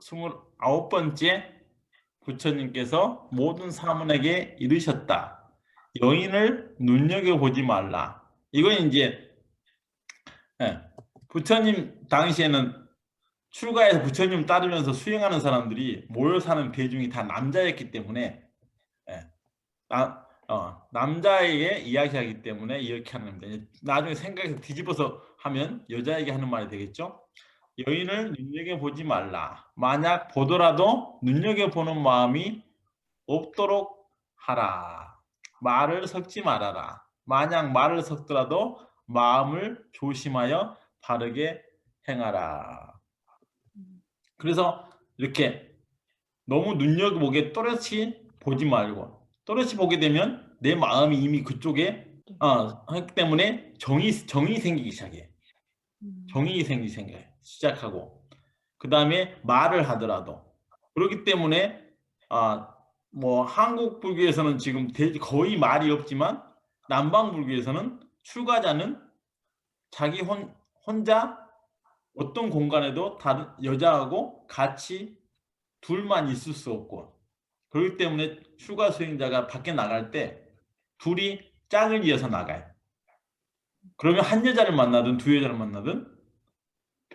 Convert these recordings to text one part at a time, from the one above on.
스물아홉 번째 부처님께서 모든 사문에게 이르셨다. 여인을 눈여겨보지 말라. 이건 이제 예, 부처님 당시에는 출가해서 부처님 따르면서 수행하는 사람들이 모여 사는 대중이 다 남자였기 때문에 예, 나, 어, 남자에게 이야기하기 때문에 이렇게 하는 겁니다. 나중에 생각해서 뒤집어서 하면 여자에게 하는 말이 되겠죠. 여인을 눈여겨보지 말라. 만약 보더라도 눈여겨보는 마음이 없도록 하라. 말을 섞지 말아라. 만약 말을 섞더라도 마음을 조심하여 바르게 행하라. 그래서 이렇게 너무 눈여겨보게 또렷이 보지 말고 또렷이 보게 되면 내 마음이 이미 그쪽에 어, 하기 때문에 정이 정이 생기기 시작해. 음. 정이 생기기 생겨 시작하고 그 다음에 말을 하더라도 그렇기 때문에 아 뭐 한국 불교에서는 지금 대- 거의 말이 없지만 남방 불교에서는 출가자는 자기 혼, 혼자 어떤 공간에도 다른 여자하고 같이 둘만 있을 수 없고 그렇기 때문에 출가 수행자가 밖에 나갈 때 둘이 짝을 이어서 나가요. 그러면 한 여자를 만나든 두 여자를 만나든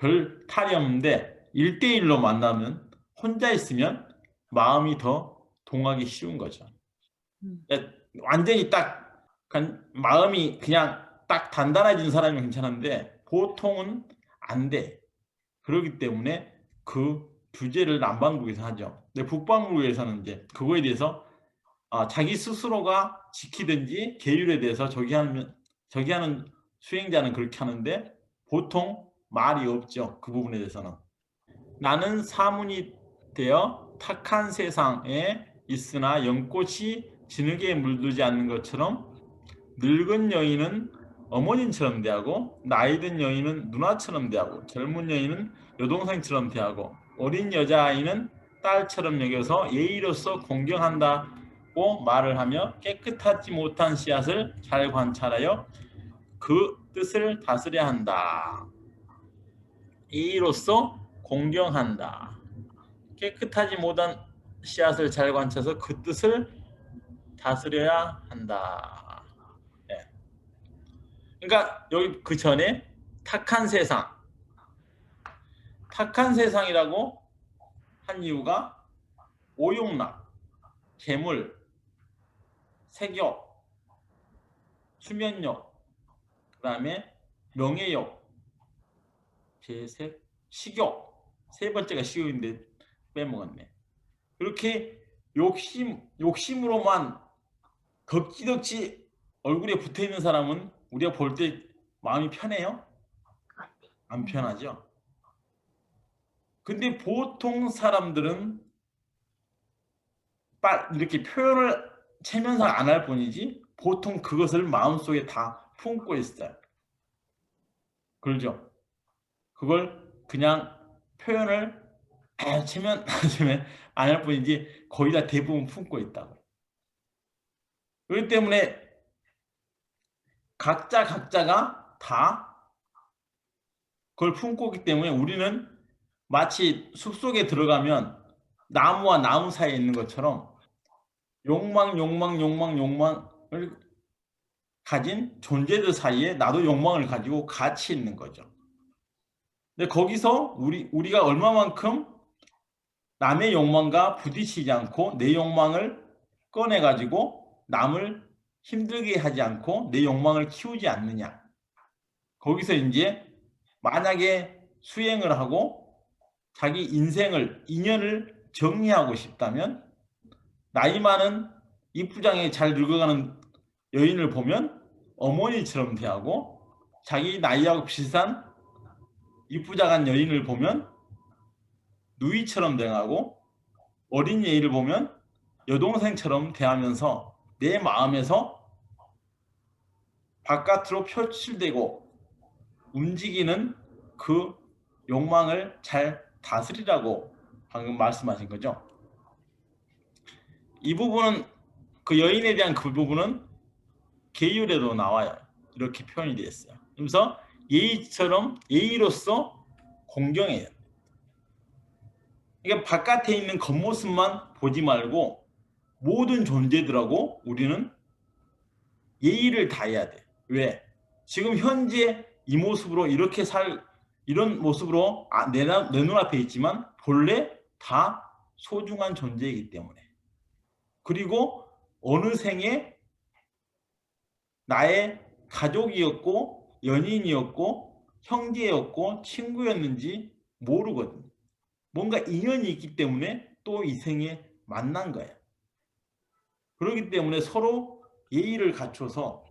별 탈이 없는데 1대1로 만나면 혼자 있으면 마음이 더 동하기 쉬운 거죠. 음. 그러니까 완전히 딱 간- 마음이 그냥 딱 단단해진 사람이 괜찮은데 보통은 안 돼. 그렇기 때문에 그 규제를 남방국에서 하죠. 근데 북방국에서는 이제 그거에 대해서 아, 자기 스스로가 지키든지 계율에 대해서 저기 하면 저기 하는 수행자는 그렇게 하는데 보통 말이 없죠. 그 부분에 대해서는 나는 사문이 되어 탁한 세상에 있으나 연꽃이 진흙에 물들지 않는 것처럼 늙은 여인은 어머님처럼 대하고 나이 든 여인은 누나처럼 대하고 젊은 여인은 여동생처럼 대하고 어린 여자아이는 딸처럼 여겨서 예의로서 공경한다고 말을 하며 깨끗하지 못한 씨앗을 잘 관찰하여 그 뜻을 다스려야 한다. 예의로서 공경한다. 깨끗하지 못한 씨앗을 잘 관찰해서 그 뜻을 다스려야 한다. 예. 그러니까 여기 그 전에 탁한 세상, 탁한 세상이라고 한 이유가 오용락, 재물, 색욕, 수면욕, 그다음에 명예욕, 재색, 식욕 세 번째가 식욕인데 빼먹었네. 그렇게 욕심 욕심으로만 덕지덕지 얼굴에 붙어 있는 사람은 우리가 볼 때 마음이 편해요? 안 편하죠. 근데 보통 사람들은 빨 이렇게 표현을 체면상 안 할 뿐이지 보통 그것을 마음속에 다 품고 있어요. 그러죠? 그걸 그냥 표현을 아, 체면 체면 안 할 뿐이지 거의 다 대부분 품고 있다고. 그렇기 때문에 각자 각자가 다 그걸 품고 있기 때문에 우리는 마치 숲속에 들어가면 나무와 나무 사이에 있는 것처럼 욕망, 욕망, 욕망, 욕망을 가진 존재들 사이에 나도 욕망을 가지고 같이 있는 거죠. 근데 거기서 우리 우리가 얼마만큼 남의 욕망과 부딪히지 않고 내 욕망을 꺼내 가지고 남을 힘들게 하지 않고 내 욕망을 키우지 않느냐. 거기서 이제 만약에 수행을 하고 자기 인생을 인연을 정리하고 싶다면 나이 많은 이부장에 잘 늙어가는 여인을 보면 어머니처럼 대하고 자기 나이하고 비슷한 이쁘장한 여인을 보면 누이처럼 대하고 어린 예의를 보면 여동생처럼 대하면서 내 마음에서 바깥으로 표출되고 움직이는 그 욕망을 잘 다스리라고 방금 말씀하신 거죠. 이 부분은 그 여인에 대한 그 부분은 계율에도 나와요. 이렇게 표현이 되어 있어요. 그래서 예의처럼 예의로서 공경해요. 그러니까 바깥에 있는 겉모습만 보지 말고 모든 존재들하고 우리는 예의를 다해야 돼. 왜? 지금 현재 이 모습으로 이렇게 살 이런 모습으로 아, 내, 나- 내 눈앞에 있지만 본래 다 소중한 존재이기 때문에 그리고 어느 생에 나의 가족이었고 연인이었고 형제였고 친구였는지 모르거든. 뭔가 인연이 있기 때문에 또 이 생에 만난 거야. 그렇기 때문에 서로 예의를 갖춰서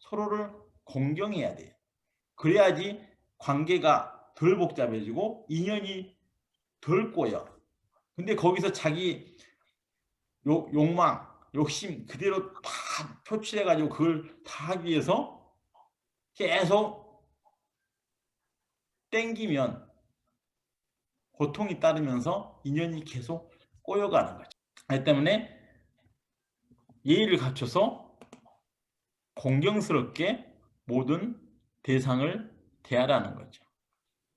서로를 공경해야 돼. 그래야지 관계가 덜 복잡해지고 인연이 덜 꼬여. 근데 거기서 자기 욕, 욕망, 욕심 그대로 다 표출해가지고 그걸 다 하기 위해서 계속 땡기면 고통이 따르면서 인연이 계속 꼬여가는 거죠. 그렇기 때문에 예의를 갖춰서 공경스럽게 모든 대상을 대하라는 거죠.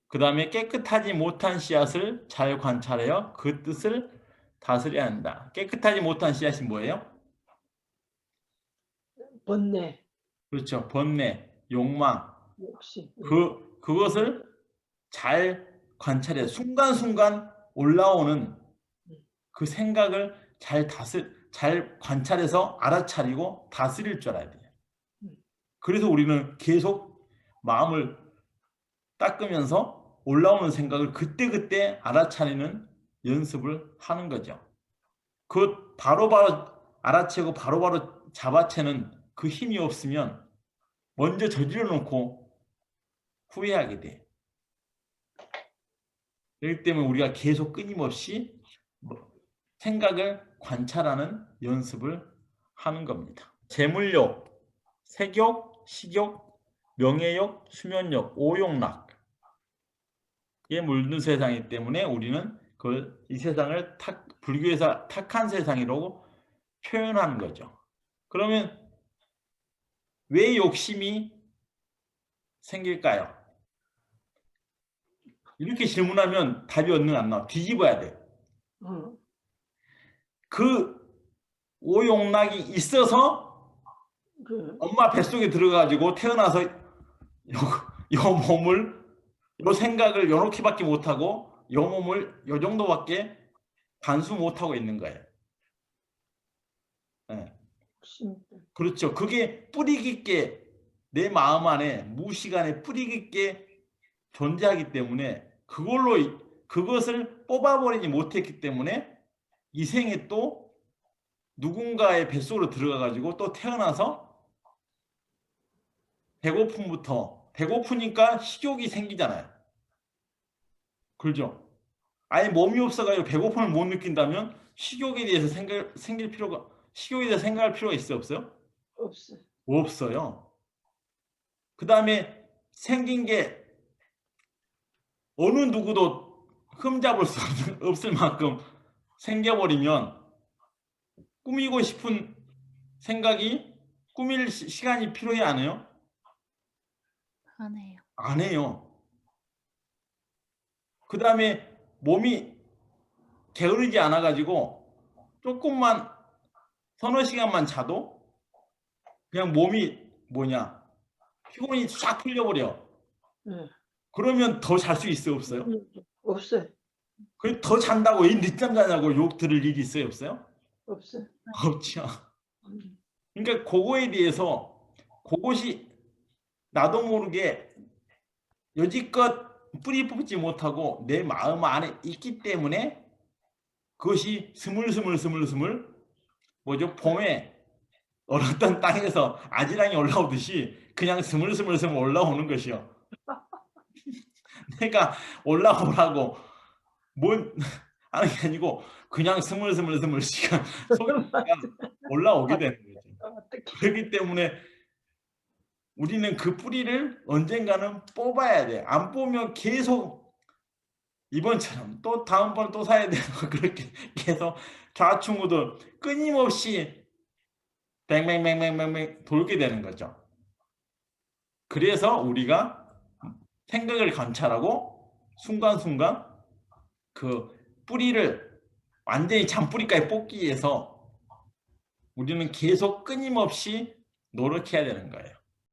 그 다음에 깨끗하지 못한 씨앗을 잘 관찰하여 그 뜻을 다스려야 한다. 깨끗하지 못한 씨앗이 뭐예요? 번뇌, 그렇죠. 번뇌, 욕망. 욕심. 그 그것을 잘 관찰해 순간순간 올라오는 그 생각을 잘 다스 잘 관찰해서 알아차리고 다스릴 줄 알아야 돼요. 그래서 우리는 계속 마음을 닦으면서 올라오는 생각을 그때그때 알아차리는 연습을 하는 거죠. 그 바로바로 알아채고 바로바로 잡아채는 그 힘이 없으면 먼저 저질러 놓고 후회하게 돼. 그렇기 때문에 우리가 계속 끊임없이 뭐 생각을 관찰하는 연습을 하는 겁니다. 재물욕, 색욕, 식욕, 명예욕, 수면욕, 오욕락 에 물든 세상이기 때문에 우리는 그 이 세상을 탁, 불교에서 탁한 세상이라고 표현하는 거죠. 그러면 왜 욕심이 생길까요? 이렇게 질문하면 답이 얻는 안 나와. 뒤집어야 돼. 어, 그 오용락이 있어서 그, 엄마 뱃속에 들어가지고 태어나서 요, 요 몸을 요 생각을 요렇게밖에 못하고 요 몸을 요 정도밖에 반수 못하고 있는 거예요. 예. 그렇죠. 그게 뿌리 깊게 내 마음 안에 무시간에 뿌리 깊게 존재하기 때문에 그걸로 이- 그것을 뽑아버리지 못했기 때문에 이 생에 또 누군가의 뱃속으로 들어가 가지고 또 태어나서 배고픔부터 배고프니까 식욕이 생기잖아요. 그렇죠? 아예 몸이 없어가지고 배고픔을 못 느낀다면 식욕에 대해서 생각, 생길 필요가 식욕에 대해서 생각할 필요가 있어 없어요? 없어. 없어요. 그 다음에 생긴 게 어느 누구도 흠잡을 수 없- 없을 만큼 생겨버리면 꾸미고 싶은 생각이 꾸밀 시- 시간이 필요해 안 해요? 하네요. 안 해요. 그 다음에 몸이 게으르지 않아가지고 조금만 서너 시간만 자도 그냥 몸이 뭐냐 피곤이 싹 풀려버려. 예. 그러면 더 잘 수 있어요 없어요? 없어. 그더 잔다고 왜 늦잠 자냐고 욕 들을 일이 있어요 없어요? 없어. 없죠. 음, 그러니까 그거에 대해서 그것이 나도 모르게 여지껏 뿌리 뽑지 못하고 내 마음 안에 있기 때문에 그것이 스물스물 스물스물 뭐죠 봄에 얼었던 땅에서 아지랑이 올라오듯이 그냥 스물스물스물 올라오는 것이요. 내가 올라오라고 뭘 하는 게 아니고 그냥 스물스물스물 시간 속에다가 올라오게 되는 거죠. 그렇기 때문에 우리는 그 뿌리를 언젠가는 뽑아야 돼. 안 뽑으면 계속 이번처럼 또 다음번 또 사야 되고 그렇게 계속 좌충우돌 끊임없이 뱅뱅뱅뱅뱅뱅 돌게 되는 거죠. 그래서 우리가 생각을 관찰하고 순간순간 그 뿌리를 완전히 잔뿌리까지 뽑기 위해서 우리는 계속 끊임없이 노력해야 되는 거예요.